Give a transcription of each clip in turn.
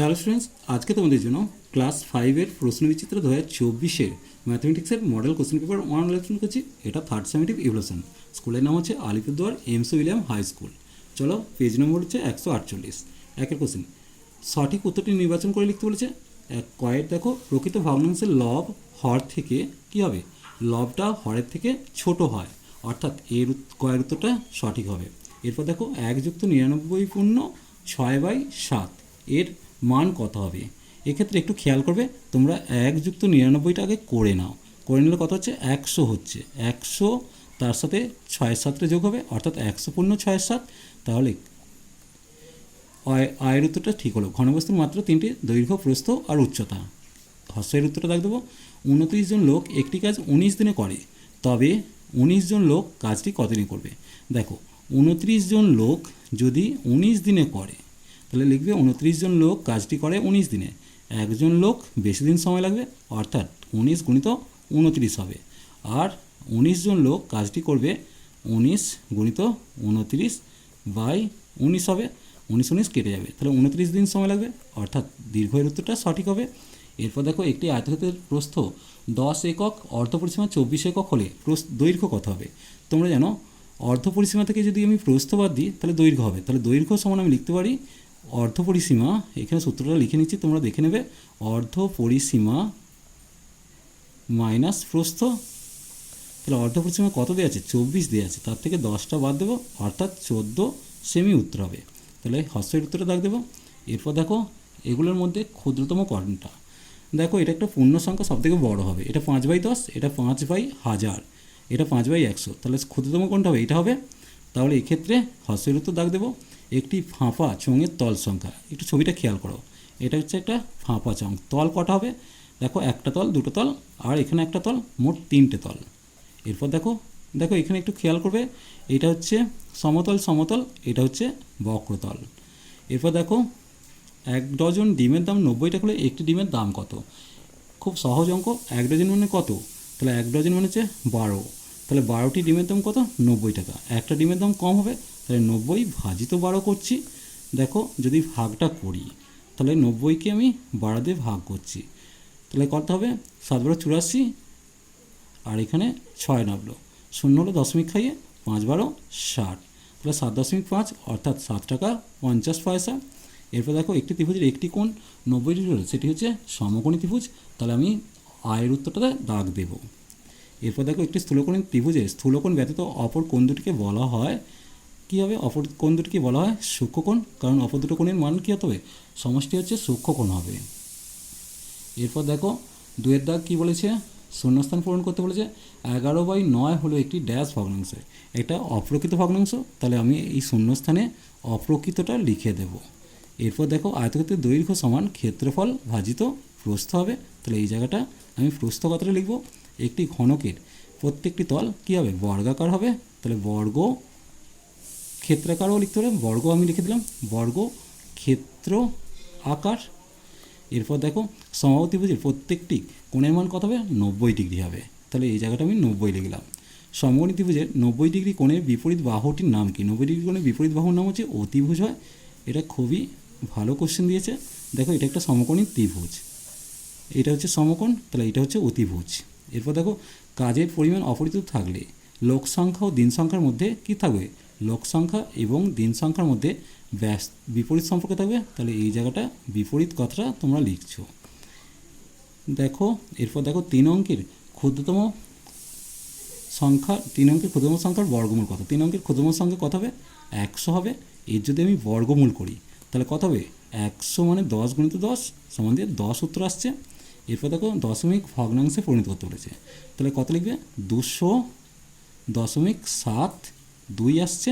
Hello students আজকে তোমাদের জন্য ক্লাস ফাইভের প্রশ্নবিচিত্র দু হাজার চব্বিশের ম্যাথমেটিক্সের মডেল কোশ্চেন পেপার ওয়ান আলোচনা করছি। এটা থার্ড সেমিটিভ ইভলিউশন স্কুলের নাম হচ্ছে Alipurduar McWilliam high school. চলো পেজ নম্বর হচ্ছে একশো আটচল্লিশ। একের কোশ্চেন সঠিক উত্তরটি নির্বাচন করে লিখতে বলেছে। এক, কয়ের দেখো, প্রকৃত ভগ্নাংশের লব হর থেকে কী হবে? লবটা হরের থেকে ছোট হয়। অর্থাৎ এর কয়ের উত্তরটা সঠিক হবে। এরপর দেখো, এক যুক্ত নিরানব্বই পূর্ণ ছয় বাই সাত। এর মান কত হবে? এক্ষেত্রে একটু খেয়াল করবে, তোমরা এক যুক্ত নিরানব্বইটা আগে করে নাও। করে নিলে কত হচ্ছে? একশো হচ্ছে। একশো, তার সাথে ছয় সাতটা যোগ হবে, অর্থাৎ একশো পূর্ণ ছয় সাত। তাহলে আয়- আয়ের উত্তরটা ঠিক হলো। ঘনবস্তুর মাত্র তিনটি, দৈর্ঘ্য, প্রস্থ আর উচ্চতা। হস্যের উত্তরটা দাগ দেবো। উনত্রিশ জন লোক একটি কাজ উনিশ দিনে করে। তবে উনিশ জন লোক কাজটি কতদিনে করবে? দেখো, উনত্রিশ জন লোক যদি উনিশ দিনে করে তাহলে লিখবে উনত্রিশ জন লোক কাজটি করে উনিশ দিনে। একজন লোক বেশি দিন সময় লাগবে, অর্থাৎ উনিশ গুণিত উনত্রিশ হবে। আর উনিশ জন লোক কাজটি করবে উনিশ গুণিত উনত্রিশ বাই উনিশ হবে। উনিশ উনিশ কেটে যাবে। তাহলে উনত্রিশ দিন সময় লাগবে, অর্থাৎ দীর্ঘের উত্তরটা সঠিক হবে। এরপর দেখো একটি আয়তক্ষেত্রের প্রস্থ দশ একক, অর্ধ পরিসীমা চব্বিশ একক হলে দৈর্ঘ্য কত হবে? তোমরা জানো, অর্ধ পরিসীমা থেকে যদি আমি প্রস্থ বাদ দিই, তাহলে দৈর্ঘ্য হবে। তাহলে দৈর্ঘ্য সমান আমি লিখতে পারি অর্ধ পরিসীমা এখানে সূত্রটা লিখে নিচ্ছি, তোমরা দেখে নেবে। অর্ধ পরিসীমা মাইনাস প্রস্থ, তাহলে অর্ধ পরিসীমা কত দেওয়া আছে? চব্বিশ দেওয়া আছে। তার থেকে দশটা বাদ দেবো, অর্থাৎ চোদ্দ সেমি উত্তর হবে। তাহলে হস্যের উত্তরটা দাগ দেবো। এরপর দেখো, এগুলোর মধ্যে ক্ষুদ্রতম কোনটা দেখো, এটা একটা পূর্ণ সংখ্যা, সবথেকে বড় হবে। এটা পাঁচ বাই দশ, এটা পাঁচ বাই হাজার, এটা পাঁচ বাই একশো। তাহলে ক্ষুদ্রতম কোনটা হবে এটা হবে। তাহলে এক্ষেত্রে হস্যের উত্তর দাগ দেবো। একটি ফাঁপা চোঙের তল সংখ্যা। একটু ছবিটা খেয়াল করো। এটা হচ্ছে একটা ফাঁপা চং তল কটা হবে? দেখো, একটা তল, দুটো তল, আর এখানে একটা তল, মোট তিনটে তল। এরপর দেখো দেখো, এখানে একটু খেয়াল করবে। এটা হচ্ছে সমতল সমতল, এটা হচ্ছে বক্রতল। এরপর দেখো, এক ডজন ডিমের দাম নব্বই টাকা হলে একটি ডিমের দাম কত? খুব সহজ অঙ্ক, এক ডজন মানে কত? তাহলে এক ডজন মানে হচ্ছে বারো। তাহলে বারোটি ডিমের দাম কত? নব্বই টাকা। একটা ডিমের দাম কম হবে তাহলে নব্বই ভাজিত বারো করছি। দেখো, যদি ভাগটা করি, তাহলে নব্বইকে আমি বারো দিয়ে ভাগ করছি। তাহলে কত হবে? সাত বারো চুরাশি, আর এখানে ছয় নামলো। শূন্য হলো দশমিক খাইয়ে পাঁচ বারো ষাট। তাহলে সাত দশমিক পাঁচ, অর্থাৎ সাত টাকা পঞ্চাশ পয়সা। এরপর দেখো, একটি ত্রিভুজের একটি কোণ, নব্বই ডিগ্রি হলে, সেটি হচ্ছে সমকোণী ত্রিভুজ। তাহলে আমি আয়ের উত্তরটাতে দাগ দেব। এরপর দেখো, একটি স্থূলকোণী ত্রিভুজের স্থূলকোণ ব্যতীত অপর কোণ দুটিকে বলা হয় কী হবে? অপর কোণ দুটিকে বলা হয়? সূক্ষ্মকোণ কারণ অপর দুটো কোণের মান কী হতে হবে? সমষ্টি হচ্ছে সূক্ষ্মকোণ হবে। এরপর দেখো, দুয়ের দাগ কী বলেছে? শূন্যস্থান পূরণ করতে বলেছে। এগারো বাই নয় হলো একটি ড্যাশ ভগ্নাংশ। এটা অপ্রকৃত ভগ্নাংশ। তাহলে আমি এই শূন্যস্থানে অপ্রকৃতটা লিখে দেব। এরপর দেখো আয়তক্ষেত্রের দৈর্ঘ্য সমান ক্ষেত্রফল ভাজিত প্রস্থ হবে। তাহলে এই জায়গাটা আমি প্রস্থ কথাটা লিখব। একটি ঘনকের প্রত্যেকটি তল কী হবে? বর্গাকার হবে। তাহলে বর্গ ক্ষেত্রাকারও লিখতে পারে বর্গ আমি লিখে দিলাম, বর্গ ক্ষেত্র আকার। এরপর দেখো সমবাহুত্রিভুজের প্রত্যেকটি কোণের মান কত হবে? নব্বই ডিগ্রি হবে। তাহলে এই জায়গাটা আমি নব্বই লিখলাম সমকোণী ত্রিভুজের নব্বই ডিগ্রি কোণের বিপরীত বাহুটির নাম কি? নব্বই ডিগ্রি কোণের বিপরীত বাহুর নাম হচ্ছে অতিভুজ হয়। এটা খুবই ভালো কোশ্চেন দিয়েছে। দেখো, এটা একটা সমকোণী ত্রিভুজ। এটা হচ্ছে সমকোণ, তাহলে এটা হচ্ছে অতিভুজ। এরপর দেখো, কাজের পরিমাণ অপরিচিত থাকলে লোক সংখ্যা ও দিন সংখ্যার মধ্যে কি থাকবে? লোক সংখ্যা এবং দিন সংখ্যার মধ্যে ব্যাস বিপরীত সম্পর্কে থাকবে, তাহলে এই জায়গাটা বিপরীত কথাটা তোমরা লিখছো। দেখো, এরপর দেখো তিন অঙ্কের ক্ষুদ্রতম সংখ্যা, তিন অঙ্কের ক্ষুদ্রতম সংখ্যার বর্গমূল কত? তিন অঙ্কের ক্ষুদ্রতম সংখ্যা কত হবে? একশো হবে। এর যদি আমি বর্গমূল করি, তাহলে কত হবে? একশো মানে দশ গুণিত দশ সমান দিয়ে দশ উত্তর আসছে। এরপর দেখো দশমিক ভগ্নাংশে পরিণত করতে বলেছে। তাহলে কত লিখবে? দুশো দশমিক সাত দুই আসছে।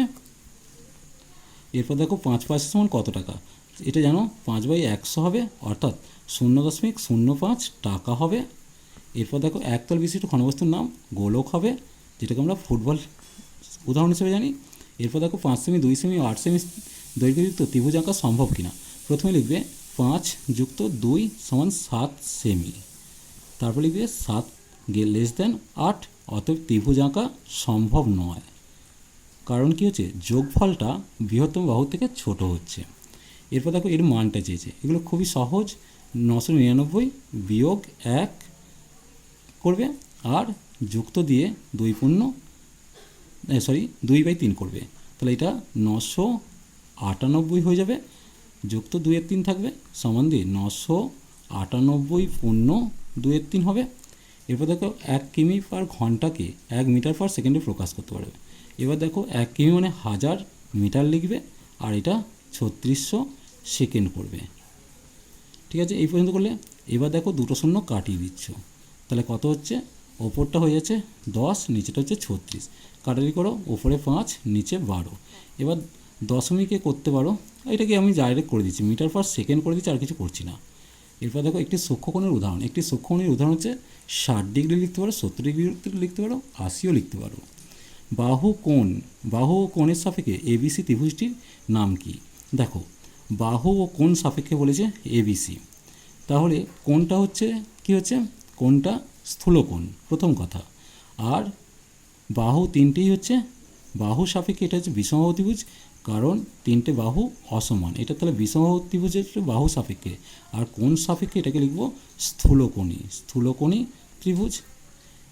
এরপর দেখো পাঁচ পয়সা সমান কত টাকা? এটা জানো, পাঁচ বাই একশো হবে, অর্থাৎ শূন্য দশমিক শূন্য পাঁচ টাকা হবে। এরপর দেখো একতল বিশিষ্ট ঘনবস্তুর নাম গোলক হবে, যেটাকে আমরা ফুটবল উদাহরণ হিসেবে জানি। এরপর দেখো পাঁচ সেমি, দুই সেমি, আট সেমি দৈর্ঘ্যযুক্ত ত্রিভুজ আঁকা সম্ভব কিনা? প্রথমে লিখবে পাঁচ যুক্ত দুই সমান সাত সেমি। তারপর লিখবে সাত লেস দেন আট, অতএব ত্রিভুজ আঁকা সম্ভব নয়। কারণ কি হচ্ছে? যোগফলটা বৃহত্তম বাহু থেকে ছোট হচ্ছে। এরপর দেখো এর মানটা চেয়েছে। এগুলো খুবই সহজ। নশো নিরানব্বই বিয়োগ এক করবে আর যুক্ত দিয়ে দুই পূর্ণ সরি দুই বাই তিন করবে। তাহলে এটা নশো আটানব্বই হয়ে যাবে। যুক্ত দুইয়ের তিন থাকবে, সমান দিয়ে নশো আটানব্বই পূর্ণ দুইয়ের তিন হবে। এরপর দেখো এক কিমি পার ঘন্টাকে এক মিটার পার সেকেন্ডে প্রকাশ করতে পারবে। এবার দেখো এক কিমি মানে হাজার মিটার লিখবে আর এটা ছত্রিশশো সেকেন্ড করবে ঠিক আছে? এই পর্যন্ত করলে এবার দেখো দুটো শূন্য কাটিয়ে দিচ্ছ। তাহলে কত হচ্ছে? ওপরটা হয়ে যাচ্ছে দশ, নিচেটা হচ্ছে ছত্রিশ। কাটারি করো, ওপরে পাঁচ, নিচে বারো। এবার দশমিকে করতে পারো। এটাকে আমি ডাইরেক্ট করে দিচ্ছি, মিটার পার সেকেন্ড করে দিচ্ছি, আর কিছু করছি না। এরপর দেখো একটি সূক্ষ্মকোণের উদাহরণ। একটি সূক্ষ্মকোণের উদাহরণ হচ্ছে ষাট ডিগ্রি লিখতে পারো, সত্তর ডিগ্রি লিখতে পারো, আশিও লিখতে পারো। বাহু কোণ, বাহু ও কোণের সাপেক্ষে এবিসি ত্রিভুজটির নাম কি? দেখো, বাহু ও কোণ সাপেক্ষে বলেছে এবিসি তাহলে কোণটা হচ্ছে, কি হচ্ছে? কোণটা স্থূলকোণ প্রথম কথা। আর বাহু তিনটেই হচ্ছে, বাহু সাপেক্ষে এটা হচ্ছে বিষমবাহু ত্রিভুজ, কারণ তিনটে বাহু অসমান। এটা তাহলে বিষমবাহু ত্রিভুজের বাহু সাপেক্ষে। আর কোণ সাপেক্ষে এটাকে লিখব স্থূলকোণী স্থূলকোণী ত্রিভুজ।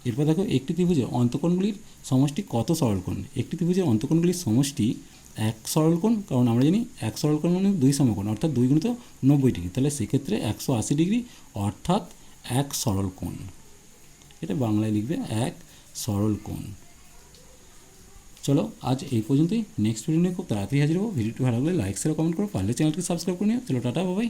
এরপর দেখো একটি ত্রিভুজের অন্তকোণগুলির সমষ্টি কত সরলকোণ? একটি ত্রিভুজের অন্তকোণগুলির সমষ্টি এক সরলকোণ, কারণ আমরা জানি এক সরলকোণ মানে দুই সমকোণ, অর্থাৎ দুই গুণিত নব্বই ডিগ্রি। তাহলে সেক্ষেত্রে একশো আশি ডিগ্রি, অর্থাৎ এক সরল কোণ এটা বাংলায় লিখবে এক সরল কোণ চলো আজ এই পর্যন্তই। নেক্সট ভিডিও নিয়ে খুব তাড়াতাড়ি হাজির হব। ভিডিওটি ভালো লাগলে লাইক শেয়ার কমেন্ট করো। পারলে চ্যানেলটি সাবস্ক্রাইব করে নিও। চলো টাটা বাবাই